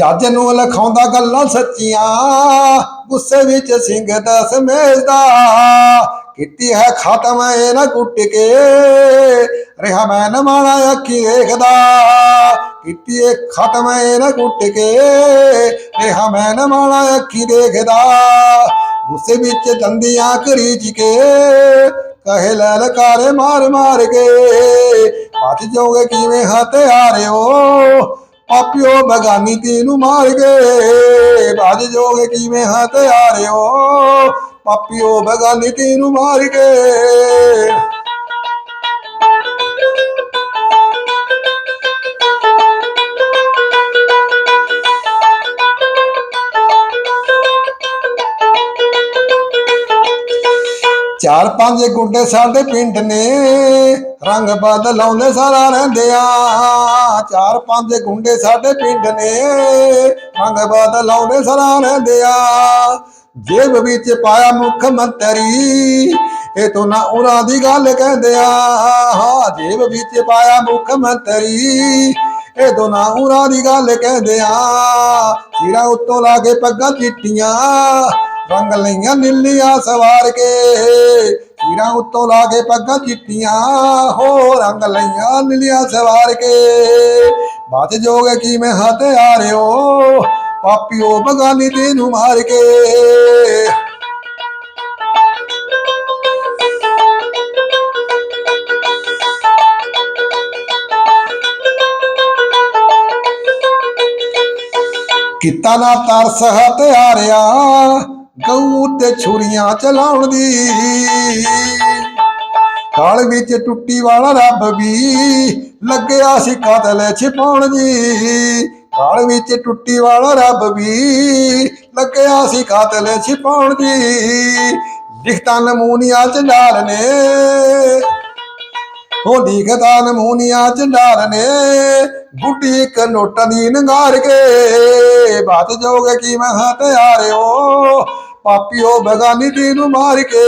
ਜੱਜ ਨੂੰ ਲਖਾਉਂਦਾ ਗੱਲਾਂ ਸੱਚੀਆਂ, ਗੁੱਸੇ ਵਿੱਚ ਸਿੰਘ ਦਾ ਸਮਝਦਾ ਕੀਤੀ ਹੈ ਖਤਮ ਇਹ ਨਾ ਕੁੱਟ ਕੇ, ਰਿਹਾ ਮੈਂ ਨਾ ਮਾਣਾ ਅੱਖੀ ਦੇਖਦਾ ਕੀਤੀ ਇਹ ਖਤਮ ਇਹ ਨਾ ਕੁੱਟ ਕੇ, ਰਿਹਾ ਮੈਂ ਨਾ ਅੱਖੀ ਦੇਖਦਾ। ਗੁੱਸੇ ਵਿੱਚ ਦੰਦੀਆਂ ਕਰੀਚ ਕੇ, ਕਹੇ ਲੈ ਲਕਾਰੇ ਮਾਰ ਮਾਰ ਕੇ। ਬਚ ਜੋਗੇ ਕਿਵੇਂ ਹਥਿਆਰਿਓ ਪਾਪਿਓ ਬਗਾਨੀ ਤੀ ਨੂੰ ਮਾਰ ਕੇ ਬਚ ਜਾਓਗੇ ਕਿਵੇਂ ਹਥਿਆਰਿਓ ਪਾਪਿਓ ਬਗਾਨੀ ਤੀ ਨੂੰ ਮਾਰ ਗਏ। ਚਾਰ ਪੰਜ ਗੁੰਡੇ ਸਾਡੇ ਪਿੰਡ ਨੇ, ਰੰਗ ਬਦਲਾਉਂਦੇ ਸਾਰਾ ਰਹਿੰਦੇ ਆ। ਚਾਰ ਪੰਜ ਗੁੰਡੇ ਸਾਡੇ ਪਿੰਡ ਨੇ, ਰੰਗ ਬਦਲਾਉਂਦੇ ਸਾਰਾ ਰਹਿੰਦੇ ਆ। ਜੇਬ ਵਿੱਚ ਪਾਇਆ ਮੁੱਖ ਮੰਤਰੀ, ਇਹ ਤੋਂ ਨਾ ਉਹਨਾਂ ਦੀ ਗੱਲ ਕਹਿੰਦੇ ਆ। ਹਾਂ ਜੇਬ ਵਿੱਚ ਪਾਇਆ ਮੁੱਖ ਮੰਤਰੀ, ਇਹ ਦੋਨਾਂ ਨਾ ਉਹਨਾਂ ਦੀ ਗੱਲ ਕਹਿੰਦੇ ਆ। ਸਿਰਾਂ ਉੱਤੋਂ ਲਾ ਕੇ ਪੱਗਾਂ ਚਿੱਟੀਆਂ ਰੰਗ ਲਈਆਂ ਨੀਲੀਆਂ ਸਵਾਰ ਕੇ ਹੀਰਾਂ ਉੱਤੋਂ ਲਾ ਕੇ ਪੱਗਾਂ ਚਿੱਟੀਆਂ ਹੋ ਰੰਗ ਲਈਆਂ ਨੀਲੀਆਂ ਸਵਾਰ ਕੇ ਬਾਤ ਜੋਗੇ ਕੀ ਮੈਂ ਹਥਿਆਰਿਓ ਪਾਪੀਓ ਬਗਾਨੀ ਤੈਨੂੰ ਮਾਰ ਕੇ ਕੀਤਾ ਨਾ ਤਰਸ ਹਥਿਆਰਿਆ ਗਊ ਤੇ ਛੁਰੀਆਂ ਚਲਾਉਣ ਦੀ। ਕਾਲ ਵਿੱਚ ਟੁੱਟੀ ਵਾਲਾ ਰੱਬ ਵੀ ਲੱਗਿਆ ਸੀ ਕਤਲ ਛਿਪਾਉਣ ਜੀ ਕਾਲ ਵਿੱਚ ਟੁੱਟੀ ਵਾਲਾ ਰੱਬ ਵੀ ਲੱਗਿਆ ਸੀ ਕਤਲ ਛਿਪਾਉਣ ਜੀ ਲਿਖਤਾਂ ਨਮੂਨੀਆਂ ਚ ਡਾਲ ਨੇ। ਉਹ ਲਿਖਦਾ ਨਮੂਨੀਆਂ ਚ ਡਾਲ ਨੇ। ਬੁੱਢੀ ਇੱਕ ਨੋਟਾਂ ਦੀ ਨੰਗਾਰ ਕੇ। ਬਾਤ ਜੋਗੇ ਕੀ ਮੈਂ ਹਥਿਆਰਿਓ ਪਾਪੀਓ ਬਗਾਨੀ ਦੀ ਨੂੰ ਮਾਰ ਕੇ।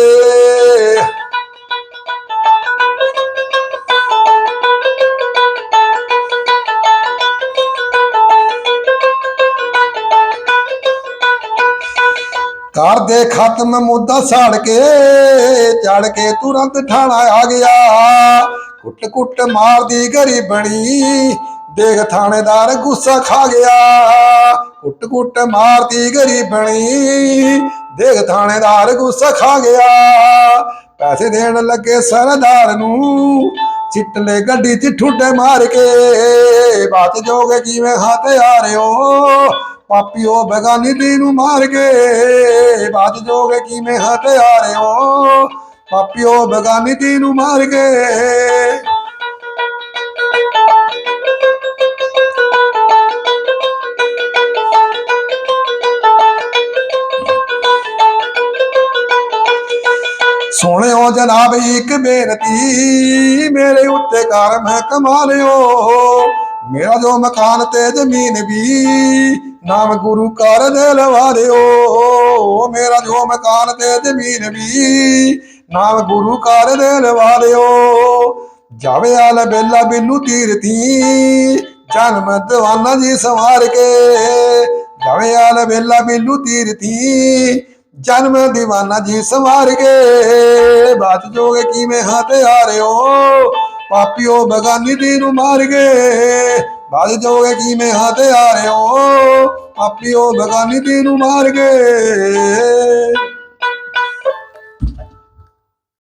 ਕਰ ਦੇ ਖਤਮ ਮੁੱਦਾ ਸਾੜ ਕੇ, ਚੜ ਕੇ ਤੁਰੰਤ ਠਾਣਾ ਆ ਗਿਆ। ਕੁੱਟ ਕੁੱਟ ਮਾਰਦੀ ਗਰੀਬਣੀ ਦੇਖ ਥਾਣੇਦਾਰ ਗੁੱਸਾ ਖਾ ਗਿਆ। ਕੁੱਟ ਕੁੱਟ ਮਾਰਦੀ ਗਰੀਬਣੀ ਦੇਖ ਥਾਣੇਦਾਰ ਗੁੱਸਾ ਖਾ ਗਿਆ। ਪੈਸੇ ਦੇਣ ਲੱਗੇ ਸਰਦਾਰ ਨੂੰ, ਚਿੱਟਲੇ ਗੱਡੀ 'ਚ ਠੁੱਡੇ ਮਾਰ ਕੇ। ਬਾਤ ਜੋਗੇ ਕਿਵੇਂ ਰਿਓ ਪਾਪੀਓ ਬਗਾਨੀ ਦੀ ਨੂੰ ਮਾਰ ਕੇ। ਬਾਤ ਜੋਗੇ ਕਿਵੇਂ ਹੱਥ ਆ ਰਿਓ ਪਾਪੀਓ ਬਗਾਨੀ ਦੀ ਨੂੰ ਮਾਰ ਕੇ। ਸੁਣਿਓ ਜਨਾਬ, ਇੱਕ ਬੇਨਤੀ। ਮੇਰੇ ਉੱਤੇ ਕਰਮ ਮੈਂ ਕਮਾ ਲਿਓ। ਮੇਰਾ ਜੋ ਮਕਾਨ ਤੇ ਜ਼ਮੀਨ ਵੀ, ਨਾਮ ਗੁਰੂ ਕਰ ਦੇ ਲਵਾ ਦਿਓ। ਮੇਰਾ ਜੋ ਮਕਾਨ ਤੇ ਜ਼ਮੀਨ ਵੀ, ਨਾਮ ਗੁਰੂ ਕਰ ਦੇ ਲਵਾ ਦਿਓ। ਜਾਵੇ ਆਲ ਬੇਲਾ ਬਿੰਨੂ ਤੀਰਤੀ ਜਨਮ ਦਵਾਨਾ ਜੀ ਸਵਾਰ ਕੇ। ਜਾਵੇ ਆਲ ਬੇਲਾ ਬਿੰਨੂ ਤੀਰਤੀ ਜਨਮ ਦੀਵਾਨਾ ਜੀ ਸਵਾਰ ਕੇ। ਬਾਤ ਜੋਗੇ ਕਿਵੇਂ ਹਥਿਆਰਿਓ ਪਾਪੀਓ ਬਗਾਨੀ ਦੀ ਨੂੰ ਮਾਰ ਗਏ। ਬਾਦ ਜੋਗੇ ਕਿਵੇਂ ਹਥਿਆਰਿਓ ਪਾਪੀਓ ਬਗਾਨੀ ਦੀ ਨੂੰ ਮਾਰ ਗਏ।